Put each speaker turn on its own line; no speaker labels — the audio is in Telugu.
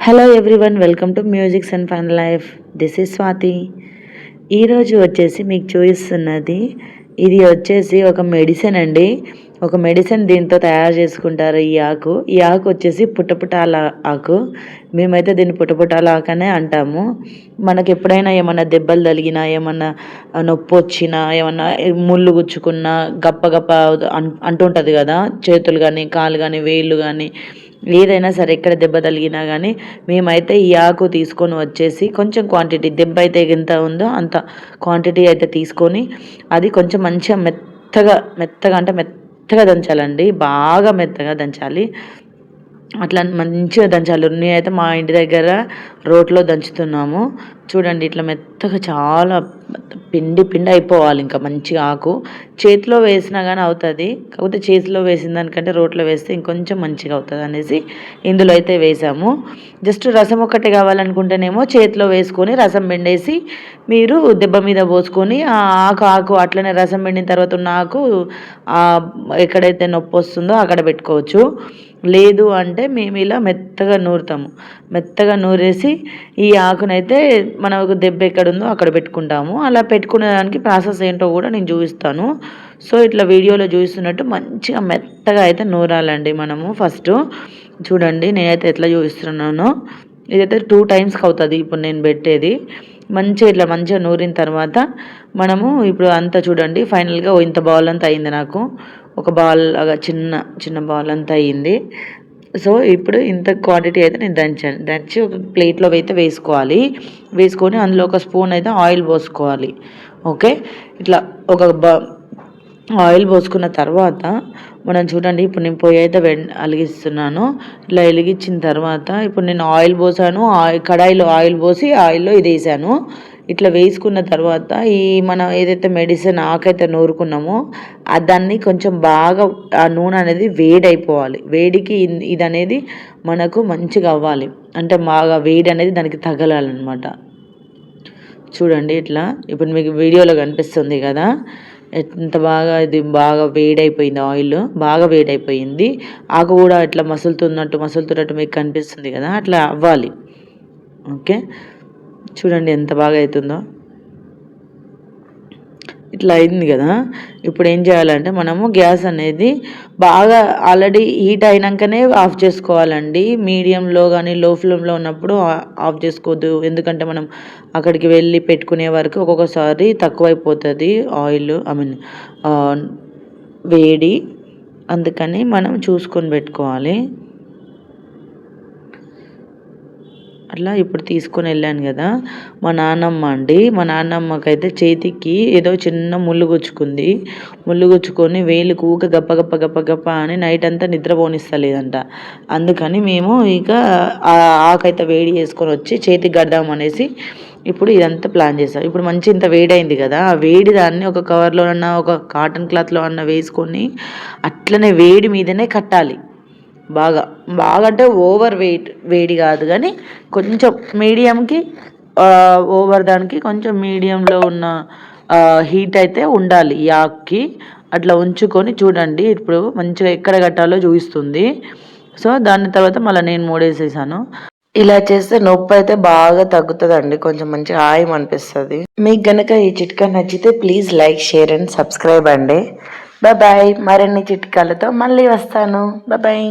Hello everyone welcome to musics and fun life this is Swathi ఈరోజు వచ్చేసి మీకు చూపిస్తున్నది ఇది వచ్చేసి ఒక మెడిసిన్ అండి. ఒక మెడిసిన్ దీంతో తయారు చేసుకుంటారు ఈ ఆకు. ఈ ఆకు వచ్చేసి పుట్టపుటాల ఆకు. మేమైతే దీన్ని పుట్టపుటాల ఆకనే అంటాము. మనకు ఎప్పుడైనా ఏమన్నా దెబ్బలు తగిలినా ఏమన్నా నొప్పి వచ్చినా ఏమన్నా ముళ్ళు గుచ్చుకున్నా గప్ప గప్ప అంటుంటుంది కదా చేతులు కానీ కాలు కానీ వేళ్ళు కానీ ఏదైనా సరే ఎక్కడ దెబ్బ తగిలినా కానీ మేమైతే ఈ ఆకు తీసుకొని వచ్చేసి కొంచెం క్వాంటిటీ దెబ్బ అయితే ఎంత ఉందో అంత క్వాంటిటీ అయితే తీసుకొని అది కొంచెం మంచిగా మెత్తగా మెత్తగా అంటే మెత్తగా దంచాలండి. బాగా మెత్తగా దంచాలి. అట్లా మంచిగా దంచాలి. నేనైతే మా ఇంటి దగ్గర రోట్లో దంచుతున్నాము. చూడండి ఇట్లా మెత్తగా చాలా పిండి పిండి అయిపోవాలి ఇంకా మంచిగా ఆకు. చేతిలో వేసినా కానీ అవుతుంది. కాకపోతే చేతిలో వేసిన దానికంటే రోట్లో వేస్తే ఇంకొంచెం మంచిగా అవుతుంది అనేసి ఇందులో అయితే వేసాము. జస్ట్ రసం ఒక్కటే కావాలనుకుంటేనేమో చేతిలో వేసుకొని రసం పిండేసి మీరు దెబ్బ మీద పోసుకొని ఆ ఆకు ఆకు అట్లనే రసం పిండిన తర్వాత ఉన్న ఆకు ఎక్కడైతే నొప్పి వస్తుందో అక్కడ పెట్టుకోవచ్చు. లేదు అంటే మేము ఇలా మెత్తగా నూరుతాము. మెత్తగా నూరేసి ఈ ఆకునైతే మనకు దెబ్బ ఎక్కడ ఉందో అక్కడ పెట్టుకుంటాము. అలా పెట్టుకునే దానికి ప్రాసెస్ ఏంటో కూడా నేను చూపిస్తాను. సో ఇట్లా వీడియోలో చూపిస్తున్నట్టు మంచిగా మెత్తగా అయితే నూరాలండి మనము ఫస్ట్. చూడండి నేనైతే ఎట్లా చూపిస్తున్నానో. ఇదైతే టూ టైమ్స్కి అవుతుంది ఇప్పుడు నేను పెట్టేది. మంచిగా ఇట్లా మంచిగా నూరిన తర్వాత మనము ఇప్పుడు అంతా చూడండి ఫైనల్గా ఇంత బౌల్ అంతా అయింది నాకు. ఒక బాల్ లాగా చిన్న చిన్న బాల్ అంతా అయింది. సో ఇప్పుడు ఇంత క్వాంటిటీ అయితే నేను దంచాను దంచి ఒక ప్లేట్లో అయితే వేసుకోవాలి. వేసుకొని అందులో ఒక స్పూన్ అయితే ఆయిల్ పోసుకోవాలి. ఓకే? ఇట్లా ఒక బ ఆయిల్ పోసుకున్న తర్వాత మనం చూడండి ఇప్పుడు నేను పొయ్యి అయితే వె అలిగిస్తున్నాను. ఇట్లా వెలిగించిన తర్వాత ఇప్పుడు నేను ఆయిల్ పోసాను. కడాయిలో ఆయిల్ పోసి ఆయిల్లో ఇది వేసాను. ఇట్లా వేసుకున్న తర్వాత ఈ మనం ఏదైతే మెడిసిన్ ఆకైతే నూరుకున్నామో దాన్ని కొంచెం బాగా ఆ నూనె అనేది వేడైపోవాలి. వేడికి ఇది అనేది మనకు మంచిగా అవ్వాలి. అంటే బాగా వేడి అనేది దానికి తగలాలన్నమాట. చూడండి ఇట్లా. ఇప్పుడు మీకు వీడియోలో కనిపిస్తుంది కదా. ఎంత బాగా ఇది బాగా వేడైపోయింది ఆయిల్. బాగా వేడైపోయింది. ఆకు కూడా ఇట్లా మసులుతున్నట్టు మసులుతున్నట్టు మీకు కనిపిస్తుంది కదా. అట్లా అవ్వాలి. ఓకే? చూడండి ఎంత బాగా అవుతుందో. ఇట్లా అయింది కదా. ఇప్పుడు ఏం చేయాలంటే మనము గ్యాస్ అనేది బాగా ఆల్రెడీ హీట్ అయినాకనే ఆఫ్ చేసుకోవాలండి. మీడియంలో కానీ లో ఫ్లేమ్లో ఉన్నప్పుడు ఆఫ్ చేసుకోవద్దు. ఎందుకంటే మనం అక్కడికి వెళ్ళి పెట్టుకునే వరకు ఒక్కొక్కసారి తక్కువైపోతుంది ఆయిల్ ఐ మీన్ వేడి. అందుకని మనం చూసుకొని పెట్టుకోవాలి. అట్లా ఇప్పుడు తీసుకొని వెళ్ళాను కదా. మా నాన్నమ్మ అండి మా నాన్నమ్మకైతే చేతికి ఏదో చిన్న ముళ్ళు గుచ్చుకుంది. ముళ్ళు గుచ్చుకొని వేలు కూక గప్ప గప్ప గప్ప గప్ప అని నైట్ అంతా నిద్రపోనిస్తలేదంట అందుకని మేము ఇక ఆకైతే వేడి చేసుకొని వచ్చి చేతికి గడదాం అనేసి ఇప్పుడు ఇదంతా ప్లాన్ చేస్తాం ఇప్పుడు మంచి ఇంత వేడైంది కదా ఆ వేడి దాన్ని ఒక కవర్లో అన్న ఒక కాటన్ క్లాత్లో అన్న వేసుకొని అట్లనే వేడి మీదనే కట్టాలి. బాగా బాగా అంటే ఓవర్ వెయిట్ వేడి కాదు కానీ కొంచెం మీడియంకి ఓవర్ దానికి కొంచెం మీడియంలో ఉన్న హీట్ అయితే ఉండాలి. ఈ ఆకుకి అట్లా ఉంచుకొని చూడండి. ఇప్పుడు మంచిగా ఎక్కడ కట్టాలో చూపిస్తుంది. సో దాని తర్వాత మళ్ళీ నేను మూడేసేసాను. ఇలా చేస్తే నొప్పి అయితే బాగా తగ్గుతుందండి. కొంచెం మంచిగా హాయం అనిపిస్తుంది. మీకు గనక ఈ చిట్కా నచ్చితే please like share and subscribe అండి. బాయ్ మరిన్ని చిట్కాలతో మళ్ళీ వస్తాను. బాయ్.